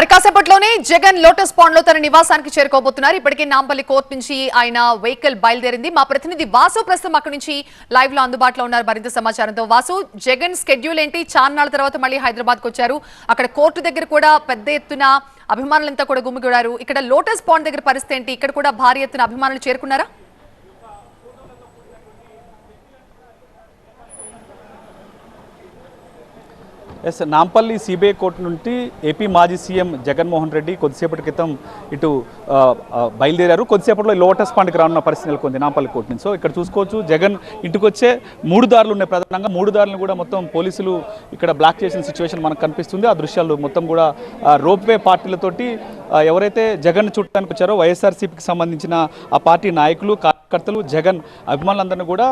మరి కాసేపట్లోనే జగన్ లోటస్ పాండ్లో తన నివాసానికి చేరుకోబోతున్నారు. ఇప్పటికే నాంపల్లి కోర్టు నుంచి ఆయన వెహికల్ బయలుదేరింది. మా ప్రతినిధి వాసు ప్రస్తుతం అక్కడి నుంచి లైవ్లో అందుబాటులో ఉన్నారు. మరింత సమాచారంతో వాసు జగన్ స్కెడ్యూల్ ఏంటి? చాన్నాళ్ళ తర్వాత మళ్ళీ హైదరాబాద్కు వచ్చారు. అక్కడ కోర్టు దగ్గర కూడా పెద్ద ఎత్తున అభిమానులంతా కూడా గుమిగూడారు. ఇక్కడ లోటస్ పాండ్ దగ్గర పరిస్థితి ఏంటి? ఇక్కడ కూడా భారీ ఎత్తున అభిమానులు చేరుకున్నారా? ఎస్ నాంపల్లి సిబిఐ కోర్టు నుండి ఏపీ మాజీ సీఎం జగన్మోహన్ రెడ్డి కొద్దిసేపటి క్రితం ఇటు బయలుదేరారు. కొద్దిసేపట్లో లోటస్ పాండ్కి రానున్న పరిస్థితి నెలకొంది నాంపల్లి కోర్టు నుంచి. సో ఇక్కడ చూసుకోవచ్చు జగన్ ఇంటికి వచ్చే మూడు దారులు ఉన్నాయి ప్రధానంగా. మూడు దారులను కూడా మొత్తం పోలీసులు ఇక్కడ బ్లాక్ చేసిన సిచ్యువేషన్ మనకు కనిపిస్తుంది. ఆ దృశ్యాలు మొత్తం కూడా రోప్వే పార్టీలతోటి ఎవరైతే జగన్ చుట్టానికి వచ్చారో వైఎస్ఆర్సీపీకి సంబంధించిన ఆ పార్టీ నాయకులు కార్యకర్తలు జగన్ అభిమానులందరినీ కూడా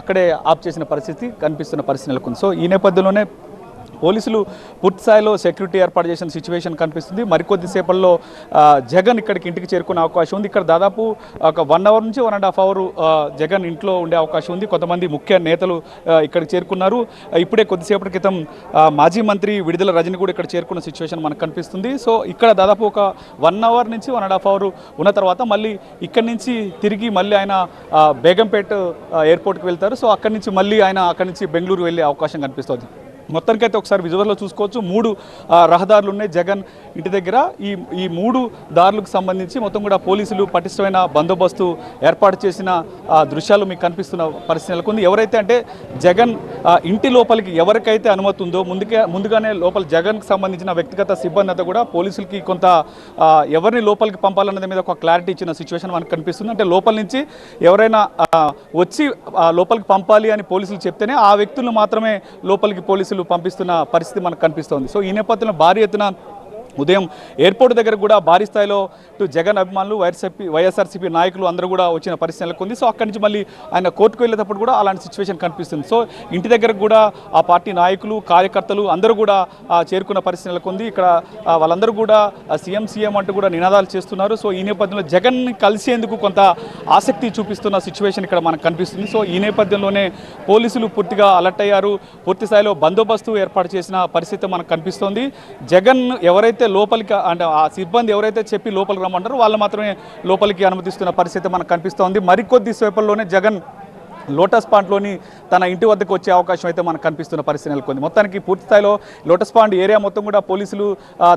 అక్కడే ఆప్ చేసిన పరిస్థితి కనిపిస్తున్న పరిస్థితి నెలకొంది. సో ఈ నేపథ్యంలోనే పోలీసులు పూర్తిస్థాయిలో సెక్యూరిటీ ఏర్పాటు చేసిన సిచ్యువేషన్ కనిపిస్తుంది. మరికొద్దిసేపల్లో జగన్ ఇక్కడికి ఇంటికి చేరుకునే అవకాశం ఉంది. ఇక్కడ దాదాపు ఒక వన్ అవర్ నుంచి one and half hour Jagan ఇంట్లో ఉండే అవకాశం ఉంది. కొంతమంది ముఖ్య నేతలు ఇక్కడికి చేరుకున్నారు. ఇప్పుడే కొద్దిసేపటి క్రితం మాజీ మంత్రి విడుదల రజని కూడా ఇక్కడ చేరుకున్న సిచ్యువేషన్ మనకు కనిపిస్తుంది. సో ఇక్కడ దాదాపు ఒక వన్ అవర్ నుంచి వన్ అండ్ హాఫ్ అవర్ ఉన్న తర్వాత మళ్ళీ ఇక్కడి నుంచి తిరిగి మళ్ళీ ఆయన బేగంపేట్ ఎయిర్పోర్ట్కి వెళ్తారు. సో అక్కడి నుంచి మళ్ళీ ఆయన అక్కడి నుంచి బెంగళూరు వెళ్ళే అవకాశం కనిపిస్తుంది. మొత్తానికైతే ఒకసారి విజువల్లో చూసుకోవచ్చు. మూడు రహదారులు ఉన్నాయి. జగన్ ఇంటి దగ్గర. ఈ ఈ మూడు దారులకు సంబంధించి మొత్తం కూడా పోలీసులు పటిష్టమైన బందోబస్తు ఏర్పాటు చేసిన దృశ్యాలు మీకు కనిపిస్తున్న పరిస్థితి నెలకొంది. ఎవరైతే అంటే జగన్ ఇంటి లోపలికి ఎవరికైతే అనుమతి ఉందో ముందుకే ముందుగానే లోపల జగన్కి సంబంధించిన వ్యక్తిగత సిబ్బంది అంతా కూడా పోలీసులకి కొంత ఎవరిని లోపలికి పంపాలన్నది మీద ఒక క్లారిటీ ఇచ్చిన సిచ్యువేషన్ మనకు కనిపిస్తుంది. అంటే లోపల నుంచి ఎవరైనా వచ్చి ఆ, లోపలికి పంపాలి అని పోలీసులు చెప్తేనే ఆ వ్యక్తులను మాత్రమే లోపలికి పోలీసులు పంపిస్తున్న పరిస్థితి మనకు కనిపిస్తోంది. సో ఈ నేపథ్యంలో భారీ ఎత్తున ఉదయం ఎయిర్పోర్ట్ దగ్గర కూడా భారీ స్థాయిలో టు జగన్ అభిమానులు వైఎస్ఆర్పీ వైఎస్ఆర్సీపీ నాయకులు అందరూ కూడా వచ్చిన పరిస్థితి నెలకొంది. సో అక్కడి నుంచి మళ్ళీ ఆయన కోర్టుకు వెళ్ళేటప్పుడు కూడా అలాంటి సిచ్యువేషన్ కనిపిస్తుంది. సో ఇంటి దగ్గర కూడా ఆ పార్టీ నాయకులు కార్యకర్తలు అందరూ కూడా చేరుకున్న పరిస్థితి నెలకొంది. ఇక్కడ వాళ్ళందరూ కూడా సీఎం సీఎం అంటూ కూడా నినాదాలు చేస్తున్నారు. సో ఈ నేపథ్యంలో జగన్ కలిసేందుకు కొంత ఆసక్తి చూపిస్తున్న సిచ్యువేషన్ ఇక్కడ మనకు కనిపిస్తుంది. సో ఈ నేపథ్యంలోనే పోలీసులు పూర్తిగా అలర్ట్ అయ్యారు. పూర్తి స్థాయిలో బందోబస్తు ఏర్పాటు చేసిన పరిస్థితి మనకు కనిపిస్తోంది. జగన్ ఎవరైతే లోపలికి అంటే ఆ సిబ్బంది ఎవరైతే చెప్పి లోపలికి రమ్మంటారో వాళ్ళు మాత్రమే లోపలికి అనుమతిస్తున్న పరిస్థితి మనకు కనిపిస్తోంది. మరికొద్ది సేపల్లోనే జగన్ లోటస్ పాండ్లోని తన ఇంటి వద్దకు వచ్చే అవకాశం అయితే మనకు కనిపిస్తున్న పరిస్థితి నెలకొంది. మొత్తానికి పూర్తి స్థాయిలో లోటస్ పాండ్ ఏరియా మొత్తం కూడా పోలీసులు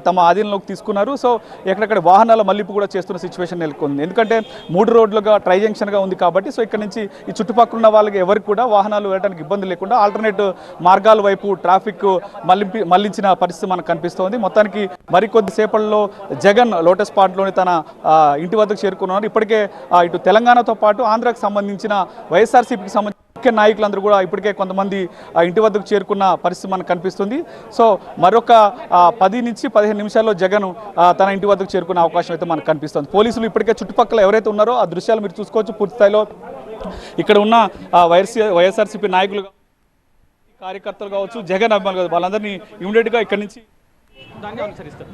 తమ ఆధీనంలోకి తీసుకున్నారు. సో ఎక్కడెక్కడ వాహనాల మల్లింపు కూడా చేస్తున్న సిచ్యువేషన్ నెలకొంది. ఎందుకంటే మూడు రోడ్లుగా ట్రై జంక్షన్గా ఉంది కాబట్టి సో ఇక్కడ నుంచి ఈ చుట్టుపక్కల ఉన్న వాళ్ళకి ఎవరికి కూడా వాహనాలు వెళ్ళడానికి ఇబ్బంది లేకుండా ఆల్టర్నేట్ మార్గాల వైపు ట్రాఫిక్ మళ్ళింపి మళ్ళించిన పరిస్థితి మనకు కనిపిస్తోంది. మొత్తానికి మరికొద్ది సేపల్లో జగన్ లోటస్ పాండ్లోని తన ఇంటి వద్దకు చేరుకున్నారు. ఇప్పటికే ఇటు తెలంగాణతో పాటు ఆంధ్రాకు సంబంధించిన వైఎస్ఆర్సీ వైఎస్ఆర్సీపీకి సంబంధించి ముఖ్య నాయకులందరూ కూడా ఇప్పటికే కొంతమంది ఆ ఇంటి వద్దకు చేరుకున్న పరిస్థితి మనకు కనిపిస్తుంది. సో మరొక పది నుంచి పదిహేను నిమిషాల్లో జగన్ తన ఇంటి వద్దకు చేరుకునే అవకాశం అయితే మనకు కనిపిస్తుంది. పోలీసులు ఇప్పటికే చుట్టుపక్కల ఎవరైతే ఉన్నారో ఆ దృశ్యాలు మీరు చూసుకోవచ్చు పూర్తి స్థాయిలో. ఇక్కడ ఉన్న ఆ, వైఎస్ వైఎస్ఆర్సీపీ నాయకులు కార్యకర్తలు కావచ్చు జగన్ అభిమానులు కావచ్చు వాళ్ళందరినీ ఇమీడియట్గా ఇక్కడి నుంచి దాన్ని అనుసరిస్తారు.